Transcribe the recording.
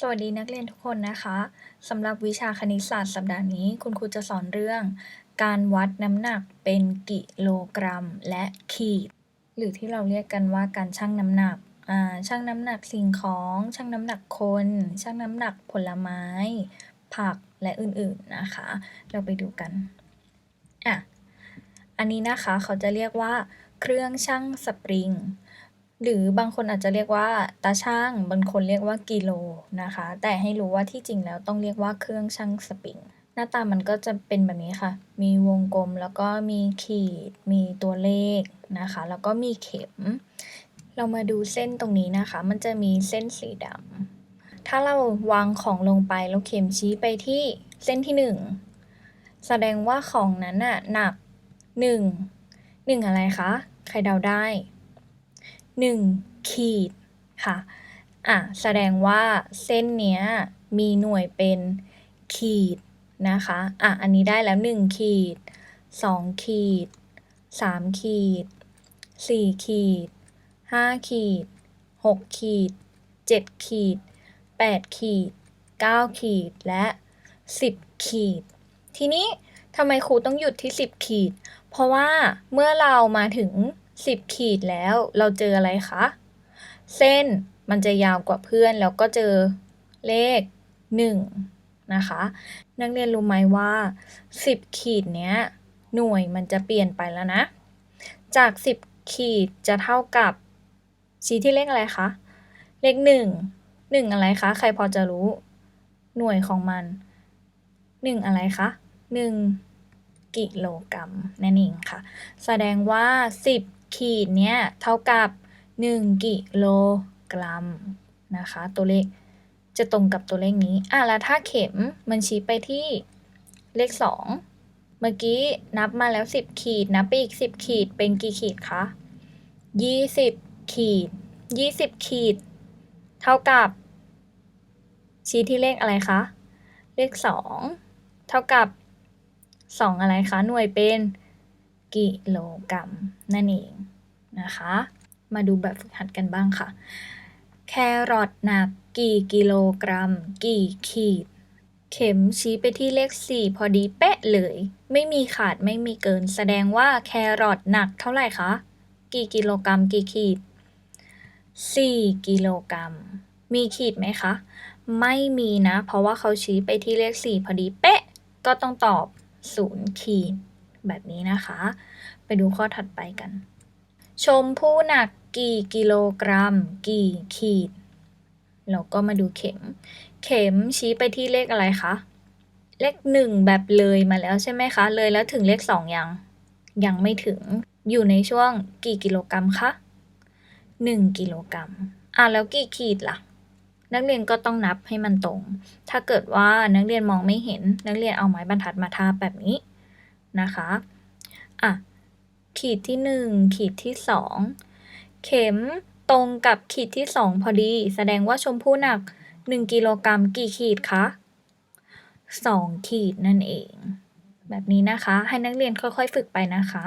สวัสดีนักเรียนทุกคนนะคะสำหรับวิชาคณิตศาสตร์สัปดาห์นี้ คุณครูจะสอนเรื่อง การวัดน้ำหนักเป็นกิโลกรัมและขีด หรือที่เราเรียกกันว่าการชั่งน้ำหนักอ่าชั่งน้ำหนักสิ่งของชั่งน้ำหนักคน ชั่งน้ำหนักผลไม้ ผักและอื่นๆนะคะ เราไปดูกันอะอันนี้นะคะเขาจะเรียกว่า เครื่องชั่งสปริง หรือบางคนอาจจะเรียกว่าตาช่าง บางคนเรียกว่ากิโลนะคะ แต่ให้รู้ว่าที่จริงแล้วต้องเรียกว่าเครื่องชั่งสปริง หน้าตามันก็จะเป็นแบบนี้ค่ะ มีวงกลมแล้วก็มีขีด มีตัวเลขนะคะ แล้วก็มีเข็ม เรามาดูเส้นตรงนี้นะคะ มันจะมีเส้นสีดำ ถ้าเราวางของลงไปแล้วเข็มชี้ไปที่เส้นที่หนึ่งแสดงว่าของนั้นน่ะหนักหนึ่งหนึ่งอะไรคะ ใครเดาได้ หนึ่งขีดค่ะอะแสดงว่าเส้นเนี้ยมีหน่วยเป็นขีดนะคะอะอันนี้ได้แล้วหนึ่งขีดสองขีดสามขีดสี่ขีดห้าขีดหกขีดเจ็ดขีดแปดขีดเก้าขีดและสิบขีด ทีนี้ทำไมครูต้องหยุดที่สิบขีด เพราะว่าเมื่อเรามาถึง 10ขีดแล้วเราเจออะไรคะ เส้นมันจะยาวกว่าเพื่อนแล้วก็เจอเลข1นะคะ นักเรียนรู้ไหมว่า10ขีดเนี้ยหน่วยมันจะเปลี่ยนไปแล้วนะ จาก10ขีดจะเท่ากับชี้ที่เลขอะไรคะ เลข1 1อะไรคะ ใครพอจะรู้ หน่วยของมัน1อะไรคะ1กิโลกรัมนั่นเองค่ะ แสดงว่า10 ขีดเนี้ยเท่ากับ 1 กิโลกรัมนะคะ ตัวเลขจะตรงกับตัวเลขนี้อะแล้วถ้าเข็มมันชี้ไปที่เลข 2 เมื่อกี้นับมาแล้ว 10 ขีดนับไปอีก 10 ขีดเป็นกี่ขีดคะ20 ขีด 20 ขีด เท่ากับ ชี้ที่เลขอะไรคะ เลข 2 เท่ากับ 2 อะไรคะ หน่วยเป็น กิโลกรัมนั่นเองนะคะ มาดูแบบฝึกหัดกันบ้างค่ะ แครอทหนักกี่กิโลกรัม กี่ขีด เข็มชี้ไปที่เลข 4 พอดีเป๊ะเลย ไม่มีขาดไม่มีเกิน แสดงว่าแครอทหนักเท่าไหร่คะ กี่กิโลกรัม กี่ขีด 4 กิโลกรัม มีขีดไหมคะ ไม่มีนะ เพราะว่าเขาชี้ไปที่เลข 4 พอดีเป๊ะ ก็ต้องตอบ 0 ขีด แบบนี้นะคะ ไปดูข้อถัดไปกัน ชมพู่หนักกี่กิโลกรัม กี่ขีด เราก็มาดูเข็ม เข็มชี้ไปที่เลขอะไรคะ เลขหนึ่งแบบเลยมาแล้วใช่ไหมคะ เลยแล้วถึงเลขสองยัง ยังไม่ถึง อยู่ในช่วงกี่กิโลกรัมคะหนึ่งกิโลกรัม อะแล้วกี่ขีดล่ะ นักเรียนก็ต้องนับให้มันตรง ถ้าเกิดว่านักเรียนมองไม่เห็น นักเรียนเอาไม้บรรทัดมาทาบแบบนี้ นะคะอะขีดที่หนึ่งขีดที่สองเข็มตรงกับขีดที่สองพอดี แสดงว่าชมพู่หนักหนึ่งกิโลกรัมกี่ขีดคะสองขีดนั่นเอง แบบนี้นะคะ ให้นักเรียนค่อยๆ ฝึกไปนะคะ